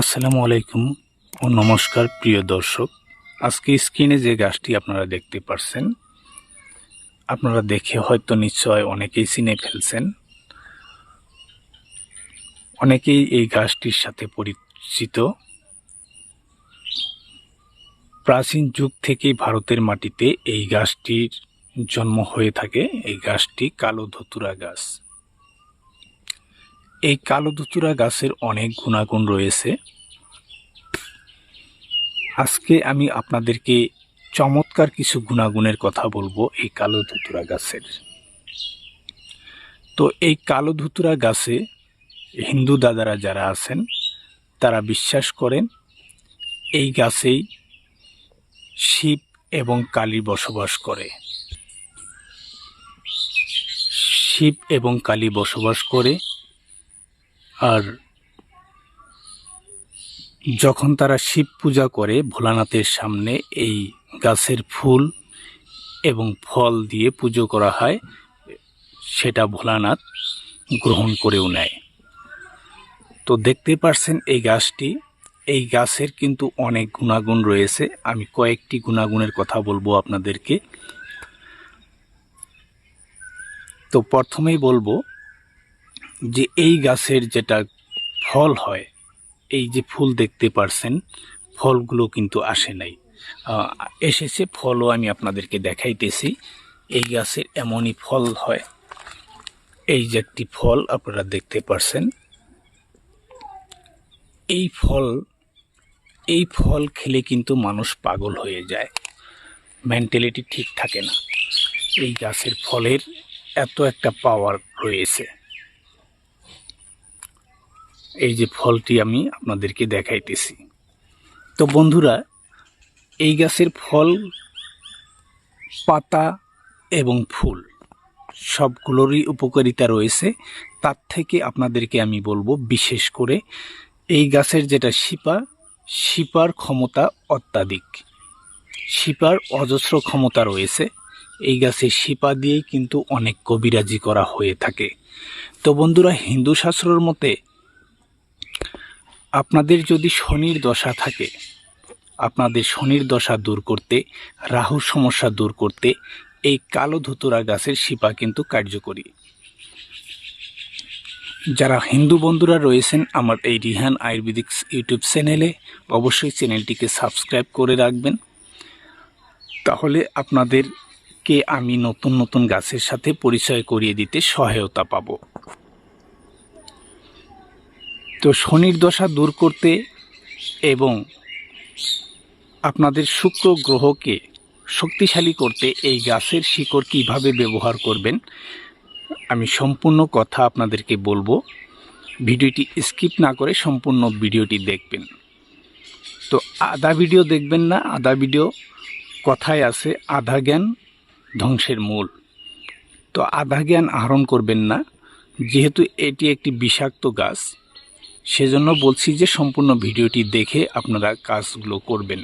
আসসালামু আলাইকুম ও নমস্কার প্রিয় দর্শক। আজকে স্ক্রিনে যে গাছটি আপনারা দেখতে পারছেন, আপনারা দেখে হয়তো নিশ্চয় অনেকেই চিনে ফেলছেন। অনেকেই এই গাছটির সাথে পরিচিত। প্রাচীন যুগ থেকেই ভারতের মাটিতে এই গাছটির জন্ম হয়ে থাকে। এই গাছটি কালো ধতুরা গাছ। এই কালো ধতুরা গাছের অনেক গুণাগুণ রয়েছে। আজকে আমি আপনাদেরকে চমৎকার কিছু গুণাগুণের কথা বলব এই কালো ধুতুরা গাছের। তো এই কালো ধুতুরা গাছে হিন্দু দাদারা যারা আছেন, তারা বিশ্বাস করেন, এই গাছেই শিব এবং কালী বসবাস করে। শিব এবং কালী বসবাস করে আর যখন তারা শিব পূজা করে ভোলানাথের সামনে এই গাছের ফুল এবং ফল দিয়ে পুজো করা হয়, সেটা ভোলানাথ গ্রহণ করেও নেয়। তো দেখতে পারছেন এই গাছটি। এই গাছের কিন্তু অনেক গুণাগুণ রয়েছে। আমি কয়েকটি গুণাগুণের কথা বলব আপনাদেরকে। তো প্রথমেই বলব যে এই গাছের যেটা ফল হয়, এই যে ফুল দেখতে পারছেন, ফলগুলো কিন্তু আসে নাই। এসেছে ফলও আমি আপনাদেরকে দেখাইতেছি। এই গাছের এমনই ফল হয়। এই যে একটি ফল আপনারা দেখতে পারছেন। এই ফল এই ফল খেলে কিন্তু মানুষ পাগল হয়ে যায়। মেন্টালিটি ঠিক থাকে না। এই গাছের ফলের এত একটা পাওয়ার রয়েছে। এই যে ফলটি আমি আপনাদেরকে দেখাইতেছি। তো বন্ধুরা, এই গাছের ফল, পাতা এবং ফুল সবগুলোরই উপকারিতা রয়েছে। তার থেকে আপনাদেরকে আমি বলব বিশেষ করে এই গাছের যেটা শিপা, শিপার ক্ষমতা অত্যাধিক। শিপার অজস্র ক্ষমতা রয়েছে। এই গাছের শিপা দিয়েই কিন্তু অনেক কবিরাজি করা হয়ে থাকে। তো বন্ধুরা, হিন্দু শাস্ত্রর মতে আপনাদের যদি শনির দশা থাকে, আপনাদের শনির দশা দূর করতে, রাহুর সমস্যা দূর করতে, এই কালো ধুতুরা গাছের শিপা কিন্তু কার্যকরী। যারা হিন্দু বন্ধুরা রয়েছেন আমার এই রিহান আয়ুর্বেদিক ইউটিউব চ্যানেলে, অবশ্যই চ্যানেলটিকে সাবস্ক্রাইব করে রাখবেন। তাহলে আপনাদেরকে আমি নতুন নতুন গাছের সাথে পরিচয় করিয়ে দিতে সহায়তা পাবো। তো শনির দশা দূর করতে এবং আপনাদের শুক্র গ্রহকে শক্তিশালী করতে এই গাছের শিকড় কীভাবে ব্যবহার করবেন, আমি সম্পূর্ণ কথা আপনাদেরকে বলব। ভিডিওটি স্কিপ না করে সম্পূর্ণ ভিডিওটি দেখবেন। তো আধা ভিডিও দেখবেন না, আধা ভিডিও কথায় আছে, আধা জ্ঞান ধ্বংসের মূল। তো আধা জ্ঞান আহরণ করবেন না, যেহেতু এটি একটি বিষাক্ত গাছ। সেজন্য বলছি যে সম্পূর্ণ ভিডিওটি দেখে আপনারা কাজগুলো করবেন।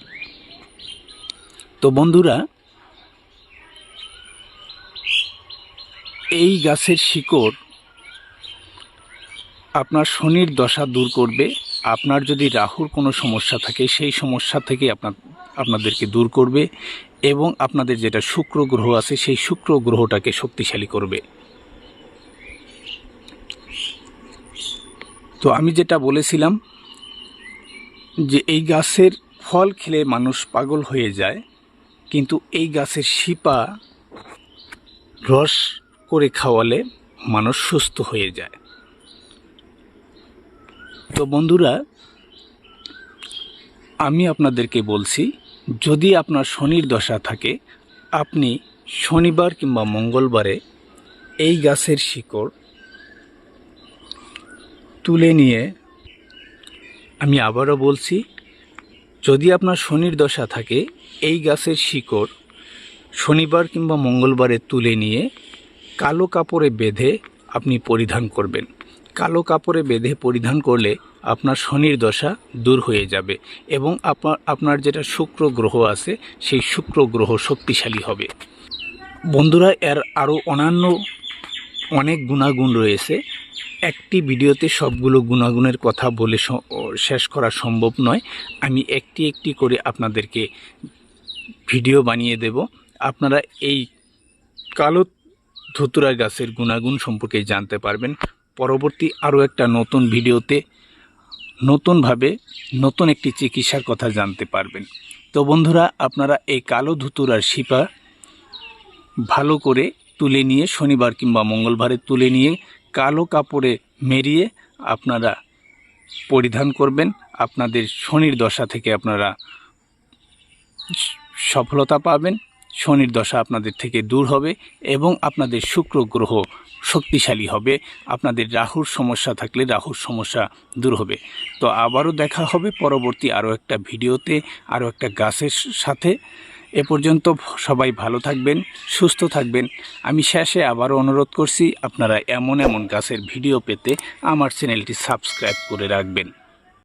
তো বন্ধুরা, এই গাছের শিকড় আপনার শনির দশা দূর করবে। আপনার যদি রাহুর কোনো সমস্যা থাকে, সেই সমস্যা থেকে আপনার, আপনাদেরকে দূর করবে এবং আপনাদের যেটা শুক্র গ্রহ আছে, সেই শুক্র গ্রহটাকে শক্তিশালী করবে। তো আমি যেটা বলেছিলাম যে এই গাছের ফল খেলে মানুষ পাগল হয়ে যায়, কিন্তু এই গাছের শিপা রস করে খাওয়ালে মানুষ সুস্থ হয়ে যায়। তো বন্ধুরা, আমি আপনাদেরকে বলছি, যদি আপনার শনির দশা থাকে, আপনি শনিবার কিংবা মঙ্গলবারে এই গাছের শিকড় তুলে নিয়ে আমি আবারও বলছি, যদি আপনার শনির দশা থাকে, এই গাছের শিকড় শনিবার কিংবা মঙ্গলবারে তুলে নিয়ে কালো কাপড়ে বেঁধে আপনি পরিধান করবেন। কালো কাপড়ে বেঁধে পরিধান করলে আপনার শনির দশা দূর হয়ে যাবে এবং আপনার আপনার যেটা শুক্র গ্রহ আছে, সেই শুক্র গ্রহ শক্তিশালী হবে। বন্ধুরা, এর আরও অন্যান্য অনেক গুণাগুণ রয়েছে। একটি ভিডিওতে সবগুলো গুণাগুণের কথা বলে শেষ করা সম্ভব নয়। আমি একটি একটি করে আপনাদেরকে ভিডিও বানিয়ে দেব। আপনারা এই কালো ধুতুরা গাছের গুণাগুণ সম্পর্কে জানতে পারবেন। পরবর্তী আরও একটা নতুন ভিডিওতে নতুনভাবে নতুন একটি চিকিৎসার কথা জানতে পারবেন। তো বন্ধুরা, আপনারা এই কালো ধুতুরার শিপা ভালো করে তুলে নিয়ে, শনিবার কিংবা মঙ্গলবারে তুলে নিয়ে কালো কাপড়ে মেরিয়ে আপনারা পরিধান করবেন। আপনাদের শনির দশা থেকে আপনারা সফলতা পাবেন। শনির দশা আপনাদের থেকে দূর হবে এবং আপনাদের শুক্র গ্রহ শক্তিশালী হবে। আপনাদের রাহুর সমস্যা থাকলে রাহুর সমস্যা দূর হবে। তো আবারও দেখা হবে পরবর্তী আরও একটা ভিডিওতে, আরও একটা গাছের সাথে। এ পর্যন্ত সবাই ভালো থাকবেন, সুস্থ থাকবেন। আমি শেষে আবারও অনুরোধ করছি, আপনারা এমন এমন গাছের ভিডিও পেতে আমার চ্যানেলটি সাবস্ক্রাইব করে রাখবেন।